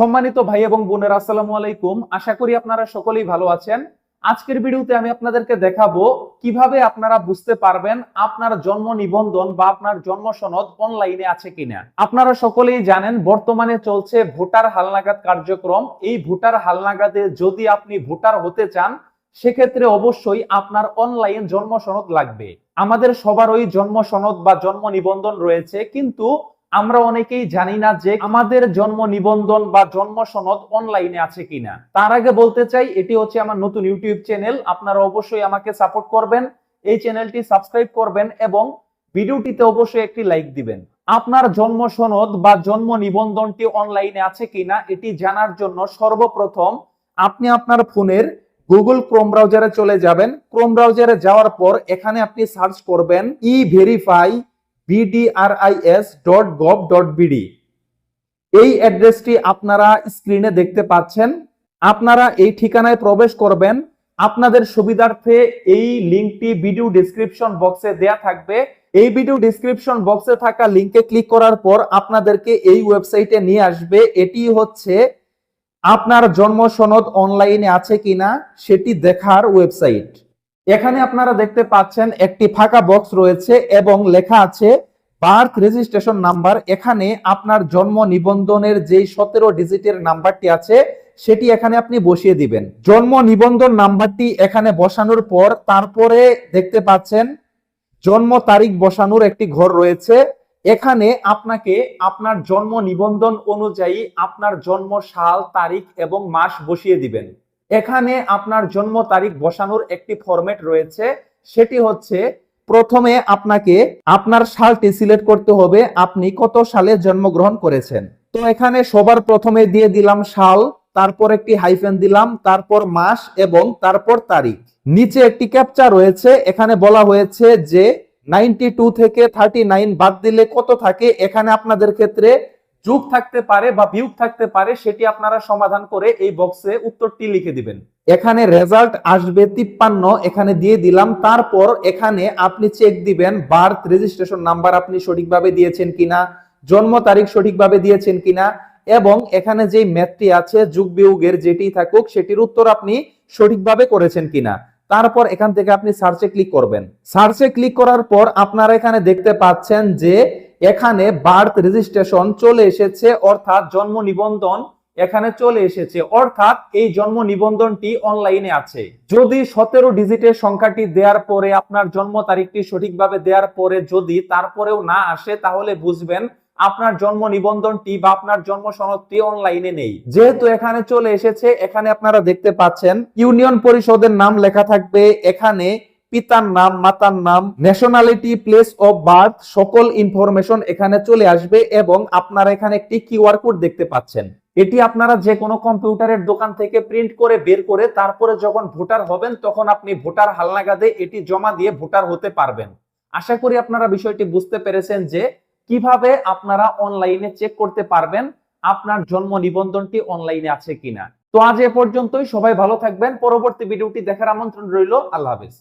সম্মানিত ভাই এবং বোনেরা, আসসালামু আলাইকুম। আশা করি আপনারা সকলেই ভালো আছেন। আজকের ভিডিওতে আমি আপনাদেরকে দেখাবো কীভাবে আপনারা বুঝতে পারবেন আপনার জন্ম নিবন্ধন বা আপনার জন্ম সনদ অনলাইনে আছে কিনা। আপনারা সকলেই জানেন বর্তমানে চলছে ভোটার হালনাগাদ কার্যক্রম। এই ভোটার হালনাগাদে যদি আপনি ভোটার হতে চান, সেক্ষেত্রে অবশ্যই আপনার অনলাইন জন্ম সনদ লাগবে। আমাদের সবারই জন্ম সনদ বা জন্ম নিবন্ধন রয়েছে, কিন্তু আমরা অনেকেই জানি না যে আমাদের জন্ম নিবন্ধন বা জন্ম সনদ অনলাইনে আছে কিনা। তার আগে বলতে চাই, এটি হচ্ছে আমার নতুন ইউটিউব চ্যানেল আপনারা অবশ্যই আমাকে সাপোর্ট করবেন, এই চ্যানেলটি সাবস্ক্রাইব করবেন এবং ভিডিওটিতে অবশ্যই একটি লাইক দিবেন। আপনার জন্ম সনদ বা জন্ম নিবন্ধনটি অনলাইনে আছে কিনা, এটি জানার জন্য সর্বপ্রথম আপনি আপনার ফোনের গুগল ক্রোম ব্রাউজারে চলে যাবেন। ক্রোম ব্রাউজারে যাওয়ার পর এখানে আপনি সার্চ করবেন e verify BDRIS dot dot এই অ্যাড্রেসটি আপনারা স্ক্রিনে দেখতে পাচ্ছেন। আপনারা এই ঠিকানায় প্রবেশ করবেন। আপনাদের সুবিধার্থে এই লিংকটি ভিডিও ডেসক্রিপশন বক্সে দেয়া থাকবে। এই ভিডিও ডেসক্রিপশন বক্সে থাকা লিংকে ক্লিক করার পর আপনাদেরকে এই ওয়েবসাইটে নিয়ে আসবে। এটি হচ্ছে আপনার জন্ম সনদ অনলাইনে আছে কিনা, সেটি দেখার ওয়েবসাইট এখানে আপনারা দেখতে পাচ্ছেন একটি ফাঁকা বক্স রয়েছে এবং লেখা আছে বার্থ রেজিস্ট্রেশন নাম্বার এখানে আপনার জন্ম নিবন্ধনের যেই সতেরো ডিজিটের নাম্বারটি আছে, সেটি এখানে আপনি বসিয়ে দিবেন। জন্ম নিবন্ধন নাম্বারটি এখানে বসানোর পর তারপরে দেখতে পাচ্ছেন, জন্ম তারিখ বসানোর একটি ঘর রয়েছে। এখানে আপনাকে আপনার জন্ম নিবন্ধন অনুযায়ী আপনার জন্ম সাল, তারিখ এবং মাস বসিয়ে দিবেন। এখানে আপনার জন্ম তারিখ বসানোর একটি ফরম্যাট রয়েছে। সেটি হচ্ছে, প্রথমে আপনাকে আপনার সালটি সিলেক্ট করতে হবে, আপনি কত সালে জন্মগ্রহণ করেছেন। তো এখানে সবার প্রথমে দিয়ে দিলাম সাল, তারপর একটি হাইফেন দিলাম, তারপর মাস এবং তারপর তারিখ। নিচে একটি ক্যাপচা রয়েছে, এখানে বলা হয়েছে যে নাইনটি থেকে থার্টি বাদ দিলে কত থাকে? এখানে আপনাদের ক্ষেত্রে যোগ থাকতে পারে বা বিয়োগ থাকতে পারে, সেটি আপনারা সমাধান করে এই বক্সে উত্তরটি লিখে দিবেন। এখানে রেজাল্ট আসবে তিপ্পান্ন, এখানে দিয়ে দিলাম। তারপর এখানে আপনি চেক দিবেন বার্থ রেজিস্ট্রেশন নাম্বার আপনি সঠিকভাবে দিয়েছেন কিনা, জন্ম তারিখ সঠিকভাবে দিয়েছেন কিনা, এবং এখানে যে ম্যাথটি আছে, যুগ বিয়োগের যেটি থাকুক, সেটির উত্তর আপনি সঠিকভাবে করেছেন কিনা। তারপর এখান থেকে আপনি সার্চে ক্লিক করবেন। সার্চে ক্লিক করার পর আপনারা এখানে দেখতে পাচ্ছেন যে এখানে বার্থ রেজিস্ট্রেশন চলে এসেছে, অর্থাৎ জন্ম নিবন্ধন এখানে চলে এসেছে। অর্থাৎ এই জন্ম নিবন্ধনটি অনলাইনে আছে। যদি সতেরো ডিজিটের সংখ্যাটি দেওয়ার পরে আপনার জন্ম তারিখটি সঠিকভাবে দেওয়ার পরে যদি তারপরেও না আসে, তাহলে বুঝবেন আপনার জন্ম নিবন্ধনটি বা আপনার জন্ম সনদটি অনলাইনে নেই। যেহেতু এখানে চলে এসেছে, এখানে আপনারা দেখতে পাচ্ছেন, ইউনিয়ন পরিষদের নাম লেখা থাকবে, এখানে পিতার নাম, মাতার নাম ন্যাশনালিটি প্লেস অফ বার্থ সকল ইনফরমেশন এখানে চলে আসবে এবং আপনারা এখানে একটি কিউআর কোড দেখতে পাচ্ছেন। এটি আপনারা যে কোনো কম্পিউটারের দোকান থেকে প্রিন্ট করে বের করে তারপরে যখন ভোটার হবেন, তখন আপনি ভোটার হালনাগাদে এটি জমা দিয়ে ভোটার হতে পারবেন। আশা করি আপনারা বিষয়টি বুঝতে পেরেছেন যে কীভাবে আপনারা অনলাইনে চেক করতে পারবেন, আপনার জন্ম নিবন্ধনটি অনলাইনে আছে কিনা। তো আজ এ পর্যন্তই, সবাই ভালো থাকবেন, পরবর্তী ভিডিওটি দেখার আমন্ত্রণ রইল, আল্লাহ হাফেজ।